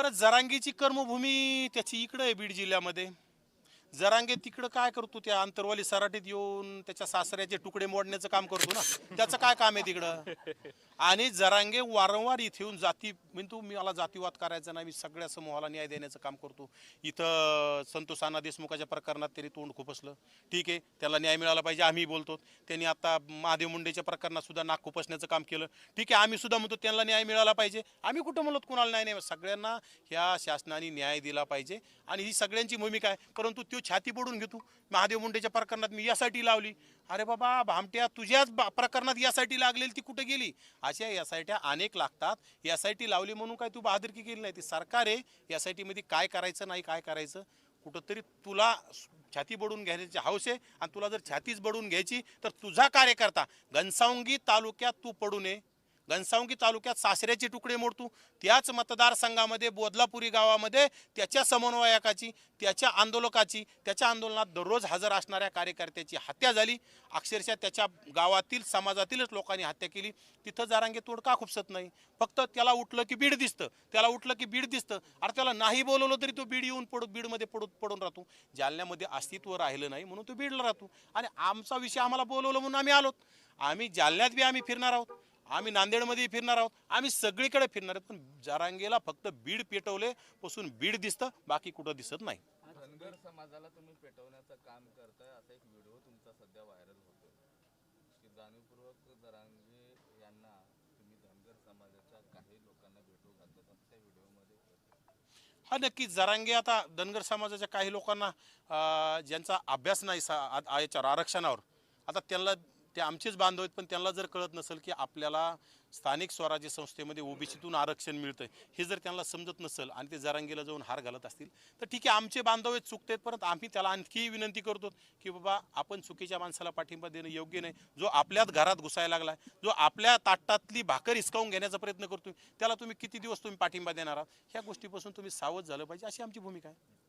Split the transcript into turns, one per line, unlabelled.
परत जरांगीची कर्मभूमी त्याची इकडं आहे बीड जिल्ह्यामध्ये. जरांगे तिकडं काय करतो त्या अंतरवाली सराटीत येऊन त्याच्या सासऱ्याचे तुकडे मोडण्याचं काम करतो ना? त्याचं काय काम आहे तिकडं? आणि जरांगे वारंवार इथे येऊन जाती म्हणतो मी मला जातीवाद करायचा नाही मी सगळ्या समूहाला न्याय देण्याचं काम करतो. इथं संतोष अण्णा देशमुखाच्या प्रकरणात त्यांनी तोंड खुपसलं ठीक आहे त्याला न्याय मिळाला पाहिजे आम्ही बोलतो. त्यांनी आता महादेव मुंडेच्या प्रकरणात सुद्धा नाक खुपसण्याचं काम केलं. ठीक आहे आम्ही सुद्धा म्हणतो त्यांना न्याय मिळाला पाहिजे. आम्ही कुठं म्हणत कुणाला न्याय नाही? सगळ्यांना ह्या शासनाने न्याय दिला पाहिजे. आणि ही सगळ्यांची भूमिका आहे. परंतु तो छाती पडून घेतो महादेव मुंडेच्या प्रकरणात मी यासाठी लावली. अरे बाबा भामट्या तुझ्याच बा- प्रकरणात यासाठी लागलेली ती कुठं गेली? अशा यासायट्या अनेक लागतात. यासाठी लावली म्हणून काय तू बहादुरकी केली नाही? ती सरकार आहे. यासाठी मध्ये काय करायचं नाही काय करायचं? कुठंतरी तुला छाती बडून घ्यायची हौस आहे आणि तुला जर छातीच बडून घ्यायची तर तुझा कार्यकर्ता घनसावंगी तालुक्यात तू पडू नये. घनसावंगी तालुक्यात सासऱ्याचे तुकडे मोडतो. त्याच मतदारसंघामध्ये बोदलापुरी गावामध्ये त्याच्या समन्वयकाची त्याच्या आंदोलकाची त्याच्या आंदोलनात दररोज हजर असणाऱ्या कार्यकर्त्याची हत्या झाली. अक्षरशः त्याच्या गावातील समाजातीलच लोकांनी हत्या केली. तिथं जारांगे तोड का खुपसत नाही? फक्त त्याला उठलं की बीड दिसतं. त्याला उठलं की बीड दिसतं. अरे त्याला नाही बोलवलं तरी तो बीड येऊन पडू बीडमध्ये पडून पडून राहतो. जालन्यामध्ये अस्तित्व राहिलं नाही म्हणून तो बीडला राहतो. आणि आमचा विषय आम्हाला बोलवलं म्हणून आम्ही आलोत. आम्ही जालन्यात बी आम्ही फिरणार आहोत. आम्ही नांदेडमध्ये फिरणार आहोत. आम्ही सगळीकडे फिरणार आहोत. पण जारांगेला फक्त बीड पेटवले पासून बीड दिसतं बाकी कुठं दिसत नाही.
धनगर समाजाला तुम्ही पेटवण्याचं काम करताय असा एक व्हिडिओ तुमचा सध्या व्हायरल होतोय. की जाणीवपूर्वक जरांगे यांना तुम्ही धनगर समाजाच्या काही लोकांना भेटू घालतात असं त्या व्हिडिओमध्ये.
हा नक्की जरांगे आता धनगर समाजाच्या काही लोकांना ज्यांचा अभ्यास नाही सा आ- आ- याच्यावर आरक्षणावर आता त्यांना ते आमचेच बांधव आहेत पण त्यांना जर कळत नसेल की आपल्याला स्थानिक स्वराज्य संस्थेमध्ये ओबीसीतून आरक्षण मिळतं हे जर त्यांना समजत नसेल आणि ते जरांगीला जाऊन हार घालत असतील तर ठीक आहे आमचे बांधव आहेत चुकतेत परंतु आम्ही त्याला आणखी विनंती करतो की बाबा आपण चुकीच्या माणसाला पाठिंबा देणं योग्य नाही. जो आपल्याच घरात घुसायला लागलाय जो आपल्या ताटातली भाकर हिसकावून घेण्याचा प्रयत्न करतो त्याला तुम्ही किती दिवस तुम्ही पाठिंबा देणार आहात? ह्या गोष्टीपासून तुम्ही सावध झालं पाहिजे अशी आमची भूमिका आहे.